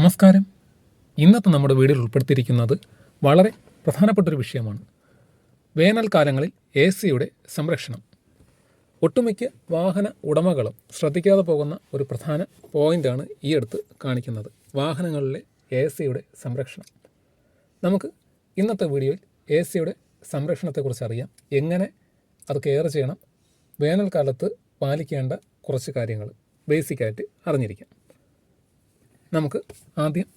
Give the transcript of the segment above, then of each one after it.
നമസ്കാരം. ഇന്നത്തെ നമ്മുടെ വീഡിയോയിൽ ഉൾപ്പെടുത്തിയിരിക്കുന്നത് വളരെ പ്രധാനപ്പെട്ടൊരു വിഷയമാണ്. വേനൽക്കാലങ്ങളിൽ എ സിയുടെ സംരക്ഷണം. ഒട്ടുമിക്ക വാഹന ഉടമകളും ശ്രദ്ധിക്കാതെ പോകുന്ന ഒരു പ്രധാന പോയിന്റാണ് ഈ അടുത്ത് കാണിക്കുന്നത്. വാഹനങ്ങളിലെ എ സിയുടെ സംരക്ഷണം. നമുക്ക് ഇന്നത്തെ വീഡിയോയിൽ എ സിയുടെ സംരക്ഷണത്തെക്കുറിച്ച് അറിയാം. എങ്ങനെ അത് കെയർ ചെയ്യണം. വേനൽക്കാലത്ത് പാലിക്കേണ്ട കുറച്ച് കാര്യങ്ങൾ ബേസിക്കായിട്ട് അറിഞ്ഞിരിക്കാം. നമുക്ക് ആദ്യം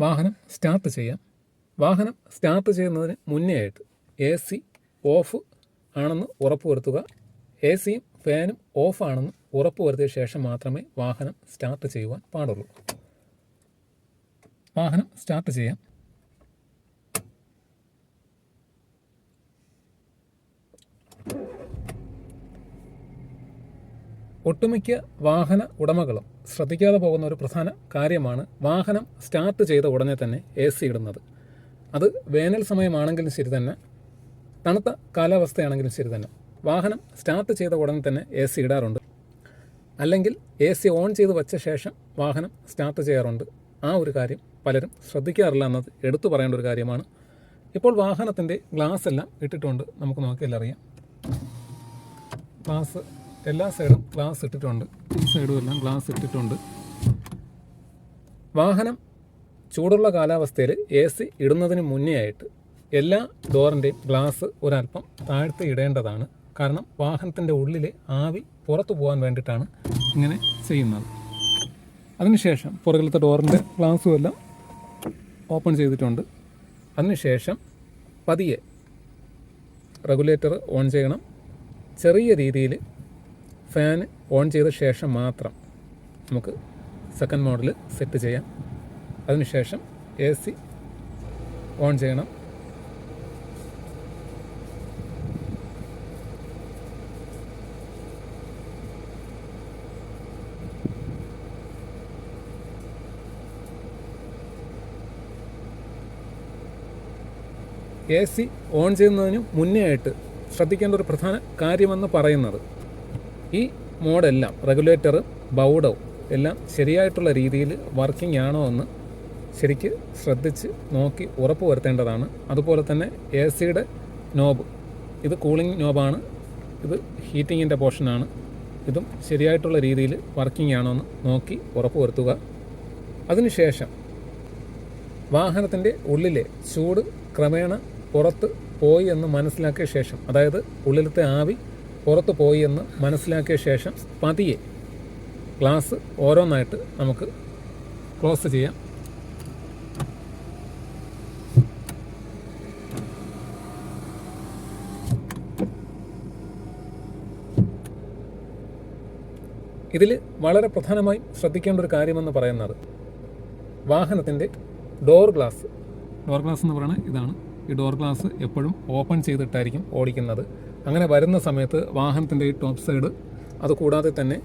വാഹനം സ്റ്റാർട്ട് ചെയ്യാം. വാഹനം സ്റ്റാർട്ട് ചെയ്യുന്നതിന് മുന്നേ ആയിട്ട് എ സി ഓഫ് ആണെന്ന് ഉറപ്പുവരുത്തുക എ സിയും ഫാനും ഓഫ് ആണെന്ന് ഉറപ്പുവരുത്തിയ ശേഷം മാത്രമേ വാഹനം സ്റ്റാർട്ട് ചെയ്യുവാൻ പാടുള്ളൂ. വാഹനം സ്റ്റാർട്ട് ചെയ്യാം. ഒട്ടുമിക്ക വാഹന ഉടമകളും ശ്രദ്ധിക്കാതെ പോകുന്ന ഒരു പ്രധാന കാര്യമാണ് വാഹനം സ്റ്റാർട്ട് ചെയ്ത ഉടനെ തന്നെ എ സി ഇടുന്നത്. അത് വേനൽ സമയമാണെങ്കിലും ശരി തന്നെ തണുത്ത കാലാവസ്ഥയാണെങ്കിലും ശരി തന്നെ. വാഹനം സ്റ്റാർട്ട് ചെയ്ത ഉടനെ തന്നെ എ സി ഇടാറുണ്ട്. അല്ലെങ്കിൽ എ സി ഓൺ ചെയ്ത് വച്ച ശേഷം വാഹനം സ്റ്റാർട്ട് ചെയ്യാറുണ്ട്. ആ ഒരു കാര്യം പലരും ശ്രദ്ധിക്കാറില്ല എന്നത് എടുത്തു പറയേണ്ട ഒരു കാര്യമാണ്. ഇപ്പോൾ വാഹനത്തിന്റെ ഗ്ലാസ് എല്ലാം ഇട്ടിട്ടുണ്ട്. നമുക്ക് നോക്കിയാൽ അറിയാം ഗ്ലാസ് എല്ലാ സൈഡും ഗ്ലാസ് ഇട്ടിട്ടുണ്ട്. ഈ സൈഡും എല്ലാം ഗ്ലാസ് ഇട്ടിട്ടുണ്ട്. വാഹനം ചൂടുള്ള കാലാവസ്ഥയിൽ എ സി ഇടുന്നതിന് മുന്നേ ആയിട്ട് എല്ലാ ഡോറിന്റെയും ഗ്ലാസ് ഒരല്പം താഴ്ത്തി ഇടേണ്ടതാണ്. കാരണം വാഹനത്തിന്റെ ഉള്ളിലെ ആവി പുറത്തു പോകാൻ വേണ്ടിയിട്ടാണ് ഇങ്ങനെ ചെയ്യുന്നത്. അതിനുശേഷം പുറകിലത്തെ ഡോറിന്റെ ഗ്ലാസ്സും എല്ലാം ഓപ്പൺ ചെയ്തിട്ടുണ്ട്. അതിനുശേഷം പതിയെ റെഗുലേറ്റർ ഓൺ ചെയ്യണം. ചെറിയ രീതിയിൽ ഫാൻ ഓൺ ചെയ്ത ശേഷം മാത്രം നമുക്ക് സെക്കൻഡ് മോഡൽ സെറ്റ് ചെയ്യാം. അതിനുശേഷം എ സി ഓൺ ചെയ്യണം. എ സി ഓൺ ചെയ്യുന്നതിന് മുന്നേ ആയിട്ട് ശ്രദ്ധിക്കേണ്ട ഒരു പ്രധാന കാര്യമെന്ന് പറയുന്നത് ഈ മോഡെല്ലാം റെഗുലേറ്റർ ബൗഡവും എല്ലാം ശരിയായിട്ടുള്ള രീതിയിൽ വർക്കിംഗ് ആണോ എന്ന് ശരിക്ക് ശ്രദ്ധിച്ച് നോക്കി ഉറപ്പ് വരുത്തേണ്ടതാണ്. അതുപോലെ തന്നെ എ സിയുടെ നോബ് ഇത് കൂളിംഗ് നോബാണ് ഇത് ഹീറ്റിങ്ങിന്റെ പോർഷനാണ് ഇതും ശരിയായിട്ടുള്ള രീതിയിൽ വർക്കിംഗ് ആണോ എന്ന് നോക്കി ഉറപ്പ് വരുത്തുക. അതിനുശേഷം വാഹനത്തിന്റെ ഉള്ളിലെ ചൂട് ക്രമേണ പുറത്ത് പോയി എന്ന് മനസ്സിലാക്കിയ ശേഷം അതായത് ഉള്ളിലത്തെ ആവി പുറത്ത് പോയി എന്ന് മനസ്സിലാക്കിയ ശേഷം പതിയെ ഗ്ലാസ് ഓരോന്നായിട്ട് നമുക്ക് ക്ലോസ് ചെയ്യാം. ഇതിൽ വളരെ പ്രധാനമായും ശ്രദ്ധിക്കേണ്ട ഒരു കാര്യമെന്ന് പറയുന്നത് വാഹനത്തിന്റെ ഡോർ ഗ്ലാസ് ഡോർ ഗ്ലാസ് എന്ന് പറയുന്നത് ഇതാണ്. ഈ ഡോർ ഗ്ലാസ് എപ്പോഴും ഓപ്പൺ ചെയ്തിട്ടായിരിക്കും ഓടിക്കുന്നത്. അങ്ങനെ വരുന്ന സമയത്ത് വാഹനത്തിന്റെ ഈ ടോപ്പ് സൈഡ് അതുകൂടാതെ തന്നെ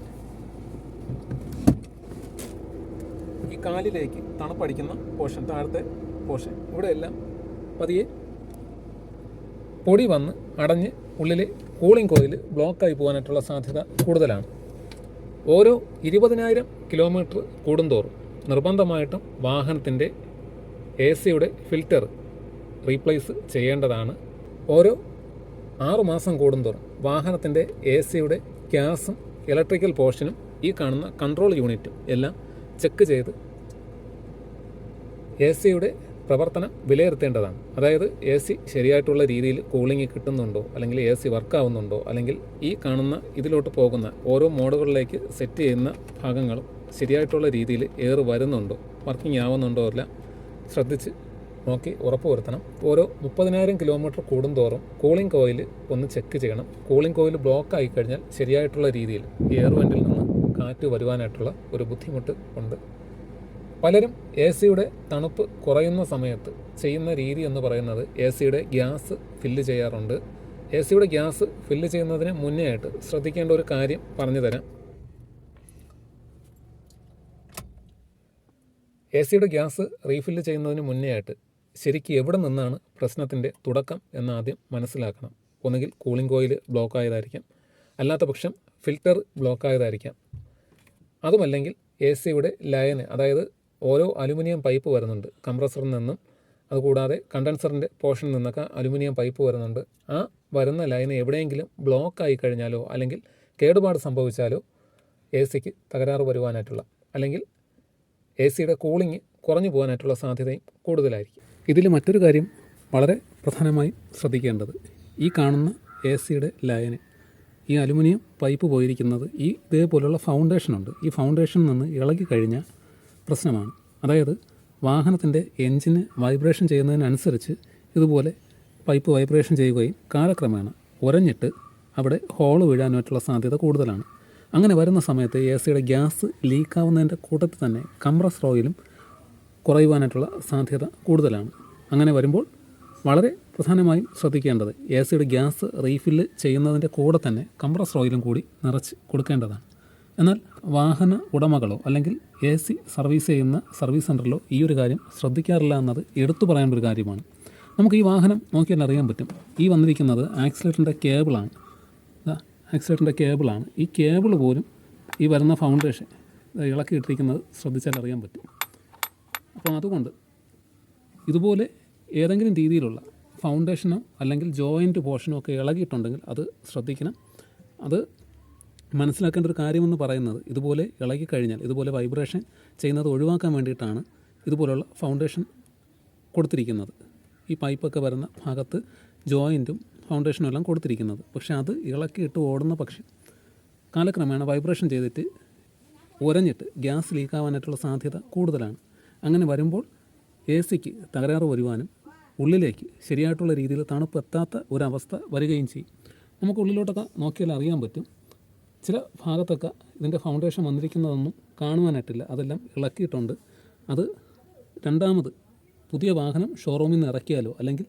ഈ കാലിലേക്ക് തണുപ്പടിക്കുന്ന പോർഷൻ താഴത്തെ പോർഷൻ ഇവിടെയെല്ലാം പതിയെ പൊടി വന്ന് അടഞ്ഞ് ഉള്ളിലെ കൂളിംഗ് കോയിൽ ബ്ലോക്കായി പോകാനായിട്ടുള്ള സാധ്യത കൂടുതലാണ്. ഓരോ ഇരുപതിനായിരം കിലോമീറ്റർ കൂടുന്തോറും നിർബന്ധമായിട്ടും വാഹനത്തിന്റെ എ സിയുടെ ഫിൽറ്റർ റീപ്ലേസ് ചെയ്യേണ്ടതാണ്. ഓരോ ആറു മാസം കൂടുന്തോറും വാഹനത്തിന്റെ എ സിയുടെ ഗ്യാസും ഇലക്ട്രിക്കൽ പോർഷനും ഈ കാണുന്ന കൺട്രോൾ യൂണിറ്റും എല്ലാം ചെക്ക് ചെയ്ത് എ സിയുടെ പ്രവർത്തനം വിലയിരുത്തേണ്ടതാണ്. അതായത് എ സി ശരിയായിട്ടുള്ള രീതിയിൽ കൂളിംഗ് കിട്ടുന്നുണ്ടോ അല്ലെങ്കിൽ എ സി വർക്കാവുന്നുണ്ടോ അല്ലെങ്കിൽ ഈ കാണുന്ന ഇതിലോട്ട് പോകുന്ന ഓരോ മോഡുകളിലേക്ക് സെറ്റ് ചെയ്യുന്ന ഭാഗങ്ങളും ശരിയായിട്ടുള്ള രീതിയിൽ എയർ വരുന്നുണ്ടോ വർക്കിംഗ് ആവുന്നുണ്ടോ എല്ലാം ശ്രദ്ധിച്ച് നോക്കി ഉറപ്പുവരുത്തണം. ഓരോ മുപ്പതിനായിരം കിലോമീറ്റർ കൂടുന്തോറും കൂളിംഗ് കോയിൽ ഒന്ന് ചെക്ക് ചെയ്യണം. കൂളിംഗ് കോയിൽ ബ്ലോക്ക് ആയി കഴിഞ്ഞാൽ ശരിയായിട്ടുള്ള രീതിയിൽ എയർ വെന്റിൽ നിന്ന് കാറ്റ് വരുവാനായിട്ടുള്ള ഒരു ബുദ്ധിമുട്ട് ഉണ്ട്. പലരും എ സിയുടെ തണുപ്പ് കുറയുന്ന സമയത്ത് ചെയ്യുന്ന രീതി എന്ന് പറയുന്നത് എ സിയുടെ ഗ്യാസ് ഫില്ല് ചെയ്യാറുണ്ട്. എ സിയുടെ ഗ്യാസ് ഫില്ല് ചെയ്യുന്നതിന് മുന്നേ ആയിട്ട് ശ്രദ്ധിക്കേണ്ട ഒരു കാര്യം പറഞ്ഞു തരാം. എ സിയുടെ ഗ്യാസ് റീഫില്ല് ചെയ്യുന്നതിന് മുന്നേ ആയിട്ട് ശരിക്കും എവിടെ നിന്നാണ് പ്രശ്നത്തിന്റെ തുടക്കം എന്ന് ആദ്യം മനസ്സിലാക്കണം. ഒന്നുകിൽ കൂളിംഗ് കോയിൽ ബ്ലോക്ക് ആയതായിരിക്കാം. അല്ലാത്ത പക്ഷം ഫിൽറ്റർ ബ്ലോക്ക് ആയതായിരിക്കാം. അതുമല്ലെങ്കിൽ എ സിയുടെ ലയന് അതായത് ഓരോ അലുമിനിയം പൈപ്പ് വരുന്നുണ്ട് കംപ്രസറിൽ നിന്നും. അതുകൂടാതെ കണ്ടൻസറിന്റെ പോർഷനിൽ നിന്നൊക്കെ അലുമിനിയം പൈപ്പ് വരുന്നുണ്ട്. ആ വരുന്ന ലൈന് എവിടെയെങ്കിലും ബ്ലോക്ക് ആയി കഴിഞ്ഞാലോ അല്ലെങ്കിൽ കേടുപാട് സംഭവിച്ചാലോ എ സിക്ക് തകരാറ് വരുവാനായിട്ടുള്ള അല്ലെങ്കിൽ എ സിയുടെ കൂളിംഗ് കുറഞ്ഞു പോകാനായിട്ടുള്ള സാധ്യതയും കൂടുതലായിരിക്കും. ഇതിൽ മറ്റൊരു കാര്യം വളരെ പ്രധാനമായി ശ്രദ്ധിക്കേണ്ടത്. ഈ കാണുന്ന എ സിയുടെ ലയന് ഈ അലുമിനിയം പൈപ്പ് പോയിരിക്കുന്നത് ഈ ഇതേപോലുള്ള ഫൗണ്ടേഷനുണ്ട് ഈ ഫൗണ്ടേഷനിൽ നിന്ന് ഇളകി കഴിഞ്ഞ പ്രശ്നമാണ്. അതായത് വാഹനത്തിന്റെ എൻജിന് വൈബ്രേഷൻ ചെയ്യുന്നതിനനുസരിച്ച് ഇതുപോലെ പൈപ്പ് വൈബ്രേഷൻ ചെയ്യുകയും കാലക്രമേണ ഉരഞ്ഞിട്ട് അവിടെ ഹോൾ വീഴാനായിട്ടുള്ള സാധ്യത കൂടുതലാണ്. അങ്ങനെ വരുന്ന സമയത്ത് എ സിയുടെ ഗ്യാസ് ലീക്കാവുന്നതിന്റെ കൂട്ടത്തിൽ തന്നെ കംപ്രസ് ഓയിലും കുറയുവാനായിട്ടുള്ള സാധ്യത കൂടുതലാണ്. അങ്ങനെ വരുമ്പോൾ വളരെ പ്രധാനമായും ശ്രദ്ധിക്കേണ്ടത് എ സിയുടെ ഗ്യാസ് റീഫില്ല് ചെയ്യുന്നതിന്റെ കൂടെ തന്നെ കംപ്രസർ ഓയിലും കൂടി നിറച്ച് കൊടുക്കേണ്ടതാണ്. എന്നാൽ വാഹന ഉടമകളോ അല്ലെങ്കിൽ എ സി സർവീസ് ചെയ്യുന്ന സർവീസ് സെന്ററിലോ ഈ ഒരു കാര്യം ശ്രദ്ധിക്കാറില്ല എന്നത് എടുത്തു പറയേണ്ട ഒരു കാര്യമാണ്. നമുക്ക് ഈ വാഹനം നോക്കിയാൽ അറിയാൻ പറ്റും. ഈ വന്നിരിക്കുന്നത് ആക്സിലേറ്ററിന്റെ കേബിളാണ്. ആക്സിലേറ്ററിന്റെ കേബിളാണ്. ഈ കേബിൾ പോലും ഈ വരുന്ന ഫൗണ്ടേഷൻ ഇളക്കി ഇട്ടിരിക്കുന്നത് ശ്രദ്ധിച്ചാൽ അറിയാൻ പറ്റും. അപ്പോൾ അതുകൊണ്ട് ഇതുപോലെ ഏതെങ്കിലും രീതിയിലുള്ള ഫൗണ്ടേഷനോ അല്ലെങ്കിൽ ജോയിന്റ് പോർഷനോ ഒക്കെ ഇളകിയിട്ടുണ്ടെങ്കിൽ അത് ശ്രദ്ധിക്കണം. അത് മനസ്സിലാക്കേണ്ട ഒരു കാര്യമെന്ന് പറയുന്നത് ഇതുപോലെ ഇളകി കഴിഞ്ഞാൽ ഇതുപോലെ വൈബ്രേഷൻ ചെയ്യുന്നത് ഒഴിവാക്കാൻ വേണ്ടിയിട്ടാണ് ഇതുപോലുള്ള ഫൗണ്ടേഷൻ കൊടുത്തിരിക്കുന്നത്. ഈ പൈപ്പൊക്കെ വരുന്ന ഭാഗത്ത് ജോയിന്റും ഫൗണ്ടേഷനും എല്ലാം കൊടുത്തിരിക്കുന്നത്. പക്ഷേ അത് ഇളക്കിയിട്ട് ഓടുന്ന പക്ഷം കാലക്രമേണ വൈബ്രേഷൻ ചെയ്തിട്ട് ഉരഞ്ഞിട്ട് ഗ്യാസ് ലീക്കാവാനായിട്ടുള്ള സാധ്യത കൂടുതലാണ്. അങ്ങനെ വരുമ്പോൾ എ സിക്ക് തകരാറ് വരുവാനും ഉള്ളിലേക്ക് ശരിയായിട്ടുള്ള രീതിയിൽ തണുപ്പ് എത്താത്ത ഒരവസ്ഥ വരികയും ചെയ്യും. നമുക്ക് ഉള്ളിലോട്ടൊക്കെ നോക്കിയാൽ അറിയാൻ പറ്റും. ചില ഭാഗത്തൊക്കെ ഇതിന്റെ ഫൗണ്ടേഷൻ വന്നിരിക്കുന്നതൊന്നും കാണുവാനായിട്ടില്ല. അതെല്ലാം ഇളക്കിയിട്ടുണ്ട്. അത് രണ്ടാമത് പുതിയ വാഹനം ഷോറൂമിൽ നിന്ന് ഇറക്കിയാലോ? അല്ലെങ്കിൽ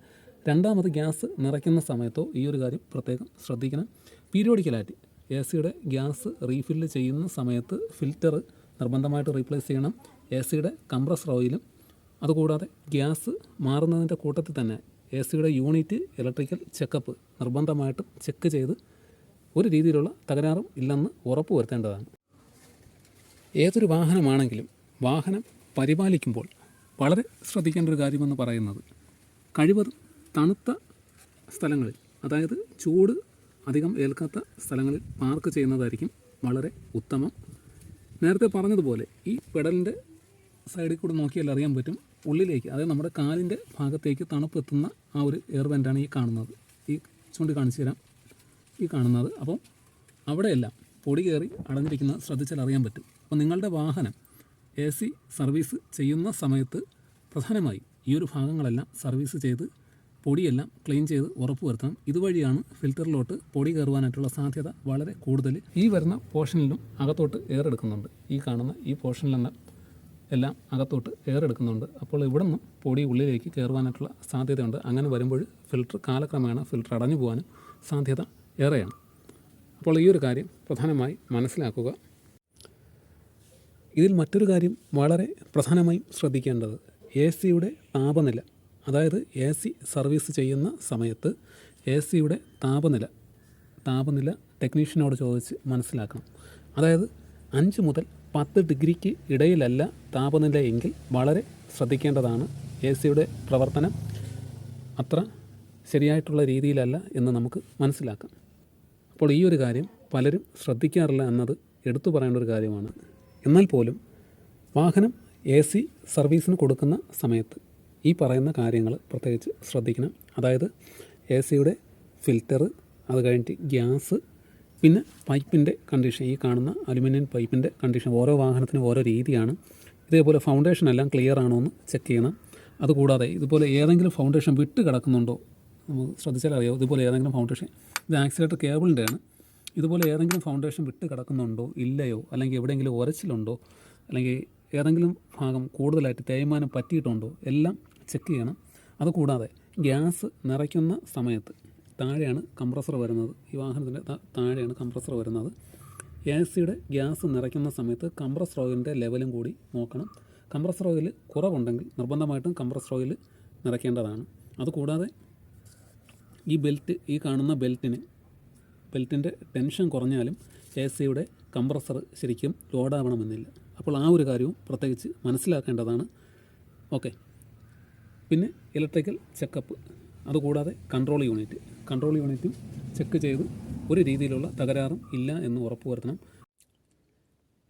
രണ്ടാമത് ഗ്യാസ് നിറയ്ക്കുന്ന സമയത്തോ ഈ ഒരു കാര്യം പ്രത്യേകം ശ്രദ്ധിക്കണം. പീരിയോഡിക്കലായിട്ട് എ സിയുടെ ഗ്യാസ് റീഫില്ല് ചെയ്യുന്ന സമയത്ത് ഫിൽറ്റർ നിർബന്ധമായിട്ട് റീപ്ലേസ് ചെയ്യണം. എ സിയുടെ കംപ്രസർ ഓയിലും അതുകൂടാതെ ഗ്യാസ് മാറുന്നതിന്റെ കൂട്ടത്തിൽ തന്നെ എ സിയുടെ യൂണിറ്റ് ഇലക്ട്രിക്കൽ ചെക്കപ്പ് നിർബന്ധമായിട്ടും ചെക്ക് ചെയ്ത് ഒരു രീതിയിലുള്ള തകരാറും ഇല്ലെന്ന് ഉറപ്പ് വരുത്തേണ്ടതാണ്. ഏതൊരു വാഹനമാണെങ്കിലും വാഹനം പരിപാലിക്കുമ്പോൾ വളരെ ശ്രദ്ധിക്കേണ്ട ഒരു കാര്യമെന്ന് പറയുന്നത് കഴിവതും തണുത്ത സ്ഥലങ്ങളിൽ അതായത് ചൂട് അധികം ഏൽക്കാത്ത സ്ഥലങ്ങളിൽ പാർക്ക് ചെയ്യുന്നതായിരിക്കും വളരെ ഉത്തമം. നേരത്തെ പറഞ്ഞതുപോലെ ഈ പെഡലിന്റെ സൈഡിൽ കൂടെ നോക്കിയാൽ അറിയാൻ പറ്റും. ഉള്ളിലേക്ക് അതായത് നമ്മുടെ കാലിന്റെ ഭാഗത്തേക്ക് തണുപ്പെത്തുന്ന ആ ഒരു എയർ വെന്റാണ് ഈ കാണുന്നത്. ഈ ചൂണ്ടി കാണിച്ചു തരാം. ഈ കാണുന്നത്. അപ്പം അവിടെയെല്ലാം പൊടി കയറി അടഞ്ഞിരിക്കുന്നത് ശ്രദ്ധിച്ചാൽ അറിയാൻ പറ്റും. അപ്പോൾ നിങ്ങളുടെ വാഹനം എ സി സർവീസ് ചെയ്യുന്ന സമയത്ത് പ്രധാനമായും ഈ ഒരു ഭാഗങ്ങളെല്ലാം സർവീസ് ചെയ്ത് പൊടിയെല്ലാം ക്ലീൻ ചെയ്ത് ഉറപ്പ് വരുത്തണം. ഇതുവഴിയാണ് ഫിൽറ്ററിലോട്ട് പൊടി കയറുവാനായിട്ടുള്ള സാധ്യത വളരെ കൂടുതൽ. ഈ വരുന്ന പോർഷനിലും അകത്തോട്ട് എയർ എടുക്കുന്നുണ്ട്. ഈ കാണുന്ന ഈ പോർഷനിലെല്ലാം എല്ലാം അകത്തോട്ട് എയർ എടുക്കുന്നുണ്ട് അപ്പോൾ ഇവിടെ നിന്നും പൊടി ഉള്ളിലേക്ക് കയറുവാനായിട്ടുള്ള സാധ്യതയുണ്ട്. അങ്ങനെ വരുമ്പോൾ ഫിൽറ്റർ കാലക്രമേണ ഫിൽറ്റർ അടഞ്ഞു പോകാനും സാധ്യത ഏറെയാണ്. അപ്പോൾ ഈ ഒരു കാര്യം പ്രധാനമായി മനസ്സിലാക്കുക. ഇതിൽ മറ്റൊരു കാര്യം വളരെ പ്രധാനമായും ശ്രദ്ധിക്കേണ്ടത്. എ സിയുടെ താപനില അതായത് എ സി സർവീസ് ചെയ്യുന്ന സമയത്ത് എ സിയുടെ താപനില താപനില ടെക്നീഷ്യനോട് ചോദിച്ച് മനസ്സിലാക്കണം. അതായത് അഞ്ച് മുതൽ പത്ത് ഡിഗ്രിക്ക് ഇടയിലല്ല താപനില എങ്കിൽ വളരെ ശ്രദ്ധിക്കേണ്ടതാണ് എ സിയുടെ പ്രവർത്തനം അത്ര ശരിയായിട്ടുള്ള രീതിയിലല്ല എന്ന് നമുക്ക് മനസ്സിലാക്കാം. അപ്പോൾ ഈ ഒരു കാര്യം പലരും ശ്രദ്ധിക്കാറില്ല എന്നത് എടുത്തു പറയേണ്ട ഒരു കാര്യമാണ്. എന്നാൽ പോലും വാഹനം എ സി സർവീസിന് കൊടുക്കുന്ന സമയത്ത് ഈ പറയുന്ന കാര്യങ്ങൾ പ്രത്യേകിച്ച് ശ്രദ്ധിക്കണം. അതായത് എ സിയുടെ ഫിൽറ്റർ അത് കഴിഞ്ഞിട്ട് ഗ്യാസ് പിന്നെ പൈപ്പിന്റെ കണ്ടീഷൻ ഈ കാണുന്ന അലുമിനിയം പൈപ്പിന്റെ കണ്ടീഷൻ ഓരോ വാഹനത്തിനും ഓരോ രീതിയാണ്. ഇതേപോലെ ഫൗണ്ടേഷൻ എല്ലാം ക്ലിയർ ആണോ എന്ന് ചെക്ക് ചെയ്യണം. അതുകൂടാതെ ഇതുപോലെ ഏതെങ്കിലും ഫൗണ്ടേഷൻ വിട്ട് കിടക്കുന്നുണ്ടോ? നമുക്ക് ശ്രദ്ധിച്ചാൽ അറിയാം ഇതുപോലെ ഏതെങ്കിലും ഫൗണ്ടേഷൻ ഇത് ആക്സിലേറ്റർ കേബിളിന്റെയാണ് ഇതുപോലെ ഏതെങ്കിലും ഫൗണ്ടേഷൻ വിട്ട് കിടക്കുന്നുണ്ടോ? ഇല്ലയോ? അല്ലെങ്കിൽ എവിടെയെങ്കിലും ഉരച്ചിലുണ്ടോ അല്ലെങ്കിൽ ഏതെങ്കിലും ഭാഗം കൂടുതലായിട്ട് തേയ്മാനം പറ്റിയിട്ടുണ്ടോ? എല്ലാം ചെക്ക് ചെയ്യണം. അതുകൂടാതെ ഗ്യാസ് നിറയ്ക്കുന്ന സമയത്ത് താഴെയാണ് കംപ്രസർ വരുന്നത്. ഈ വാഹനത്തിന്റെ താഴെയാണ് കംപ്രസർ വരുന്നത്. എ സിയുടെ ഗ്യാസ് നിറയ്ക്കുന്ന സമയത്ത് കംപ്രസർ ഓയിലിന്റെ ലെവലും കൂടി നോക്കണം. കംപ്രസർ ഓയിൽ കുറവുണ്ടെങ്കിൽ നിർബന്ധമായിട്ടും കംപ്രസർ ഓയിൽ നിറയ്ക്കേണ്ടതാണ്. അതുകൂടാതെ ഈ ബെൽറ്റ് ഈ കാണുന്ന ബെൽറ്റിന് ബെൽറ്റിന്റെ ടെൻഷൻ കുറഞ്ഞാലും എ സിയുടെ കംപ്രസർ ശരിക്കും ലോഡാവണമെന്നില്ല. അപ്പോൾ ആ ഒരു കാര്യവും പ്രത്യേകിച്ച് മനസ്സിലാക്കേണ്ടതാണ്. ഓക്കെ. പിന്നെ ഇലക്ട്രിക്കൽ ചെക്കപ്പ്. അതുകൂടാതെ കൺട്രോൾ യൂണിറ്റ് കൺട്രോൾ യൂണിറ്റും ചെക്ക് ചെയ്ത് ഒരു രീതിയിലുള്ള തകരാറും ഇല്ല എന്ന് ഉറപ്പുവരുത്തണം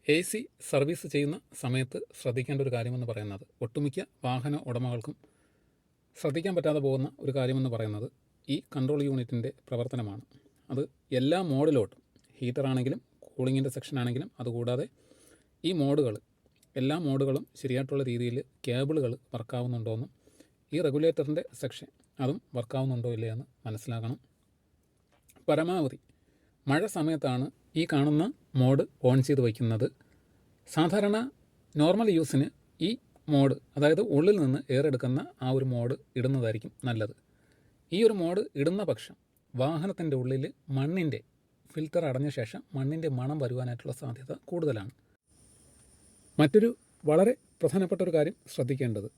എ സി സർവീസ് ചെയ്യുന്ന സമയത്ത് ശ്രദ്ധിക്കേണ്ട ഒരു കാര്യമെന്ന് പറയുന്നത് ഒട്ടുമിക്ക വാഹന ഉടമകൾക്കും ശ്രദ്ധിക്കാൻ പറ്റാതെ പോകുന്ന ഒരു കാര്യമെന്ന് പറയുന്നത് ഈ കൺട്രോൾ യൂണിറ്റിന്റെ പ്രവർത്തനമാണ്. അത് എല്ലാ മോഡിലോട്ടും ഹീറ്റർ ആണെങ്കിലും കൂളിങ്ങിന്റെ സെക്ഷൻ ആണെങ്കിലും അതുകൂടാതെ ഈ മോഡുകൾ എല്ലാ മോഡുകളും ശരിയായിട്ടുള്ള രീതിയിൽ കേബിളുകൾ വർക്കാവുന്നുണ്ടോയെന്നും ഈ റെഗുലേറ്ററിന്റെ സെക്ഷൻ അതും വർക്കാവുന്നുണ്ടോ ഇല്ലയോ എന്ന് മനസ്സിലാക്കണം. പരമാവധി മഴ സമയത്താണ് ഈ കാണുന്ന മോഡ് ഓൺ ചെയ്ത് വയ്ക്കുന്നത്. സാധാരണ നോർമൽ യൂസിന് ഈ മോഡ് അതായത് ഉള്ളിൽ നിന്ന് ഏറെടുക്കുന്ന ആ ഒരു മോഡ് ഇടുന്നതായിരിക്കും നല്ലത്. ഈ ഒരു മോഡ് ഇടുന്ന പക്ഷം വാഹനത്തിന്റെ ഉള്ളിൽ മണ്ണിന്റെ ഫിൽറ്റർ അടഞ്ഞ ശേഷം മണ്ണിന്റെ മണം വരുവാനായിട്ടുള്ള സാധ്യത കൂടുതലാണ്. മറ്റൊരു വളരെ പ്രധാനപ്പെട്ട ഒരു കാര്യം ശ്രദ്ധിക്കേണ്ടത്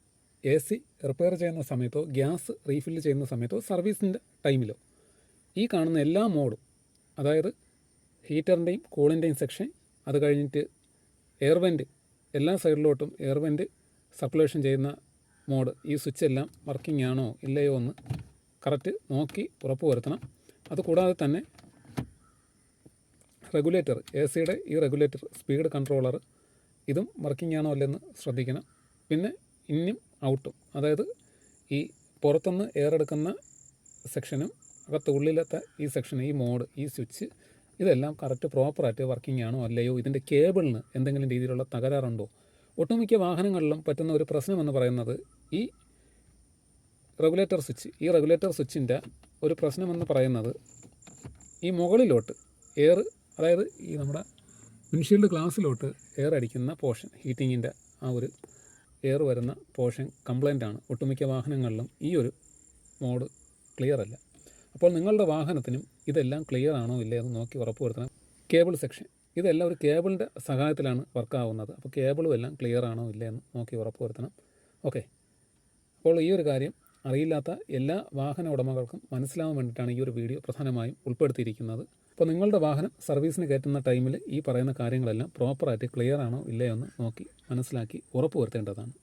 എ സി റിപ്പയർ ചെയ്യുന്ന സമയത്തോ ഗ്യാസ് റീഫില്ല് ചെയ്യുന്ന സമയത്തോ സർവീസിന്റെ ടൈമിലോ ഈ കാണുന്ന എല്ലാ മോഡും അതായത് ഹീറ്ററിന്റെയും കൂളിന്റെയും സെക്ഷൻ അത് കഴിഞ്ഞിട്ട് എയർ വെന്റ് എല്ലാ സൈഡിലോട്ടും എയർ വെന്റ് സർക്കുലേഷൻ ചെയ്യുന്ന മോഡ് ഈ സ്വിച്ച് എല്ലാം വർക്കിംഗ് ആണോ ഇല്ലയോ എന്ന് കറക്റ്റ് നോക്കി ഉറപ്പ് വരുത്തണം. അതുകൂടാതെ തന്നെ റെഗുലേറ്റർ എ സിയുടെ ഈ റെഗുലേറ്റർ സ്പീഡ് കൺട്രോളർ ഇതും വർക്കിംഗ് ആണോ അല്ലെന്ന് ശ്രദ്ധിക്കണം. പിന്നെ ഇന്നും ഔട്ടും. അതായത് ഈ പുറത്തുനിന്ന് എയർ എടുക്കുന്ന സെക്ഷനും അകത്ത് ഉള്ളിലത്തെ ഈ സെക്ഷൻ ഈ മോഡ് ഈ സ്വിച്ച് ഇതെല്ലാം കറക്റ്റ് പ്രോപ്പറായിട്ട് വർക്കിംഗ് ആണോ അല്ലയോ? ഇതിന്റെ കേബിളിന് എന്തെങ്കിലും രീതിയിലുള്ള തകരാറുണ്ടോ? ഒട്ടുമിക്ക വാഹനങ്ങളിലും പറ്റുന്ന ഒരു പ്രശ്നമെന്ന് പറയുന്നത് ഈ റെഗുലേറ്റർ സ്വിച്ച് ഈ റെഗുലേറ്റർ സ്വിച്ചിന്റെ ഒരു പ്രശ്നമെന്ന് പറയുന്നത് ഈ മുകളിലോട്ട് എയർ അതായത് ഈ നമ്മുടെ വിൻഷീൽഡ് ഗ്ലാസ്സിലോട്ട് എയർ അടിക്കുന്ന പോർഷൻ ഹീറ്റിങ്ങിന്റെ ആ ഒരു എയർ വരുന്ന പോർഷൻ കംപ്ലൈന്റ് ആണ് ഒട്ടുമിക്ക വാഹനങ്ങളിലും ഈ ഒരു മോഡ് ക്ലിയർ അല്ല അപ്പോൾ നിങ്ങളുടെ വാഹനത്തിനും ഇതെല്ലാം ക്ലിയർ ആണോ ഇല്ലേ എന്ന് നോക്കി ഉറപ്പുവരുത്തണം. Cable section. ഇതെല്ലാം ഒരു കേബിളിന്റെ സഹായത്തിലാണ് വർക്കാവുന്നത്. അപ്പോൾ കേബിളും എല്ലാം ക്ലിയർ ആണോ ഇല്ലേ എന്ന് നോക്കി ഉറപ്പുവരുത്തണം. ഓക്കെ. അപ്പോൾ ഈ ഒരു കാര്യം അറിയില്ലാത്ത എല്ലാ വാഹന ഉടമകൾക്കും മനസ്സിലാവാൻ വേണ്ടിയിട്ടാണ് ഈ ഒരു വീഡിയോ പ്രധാനമായും ഉൾപ്പെടുത്തിയിരിക്കുന്നത്. അപ്പോൾ നിങ്ങളുടെ വാഹനം സർവീസിന് കയറ്റുന്ന ടൈമിൽ ഈ പറയുന്ന കാര്യങ്ങളെല്ലാം പ്രോപ്പറായിട്ട് ക്ലിയർ ആണോ ഇല്ലയോ എന്ന് നോക്കി മനസ്സിലാക്കി ഉറപ്പ് വരുത്തേണ്ടതാണ്.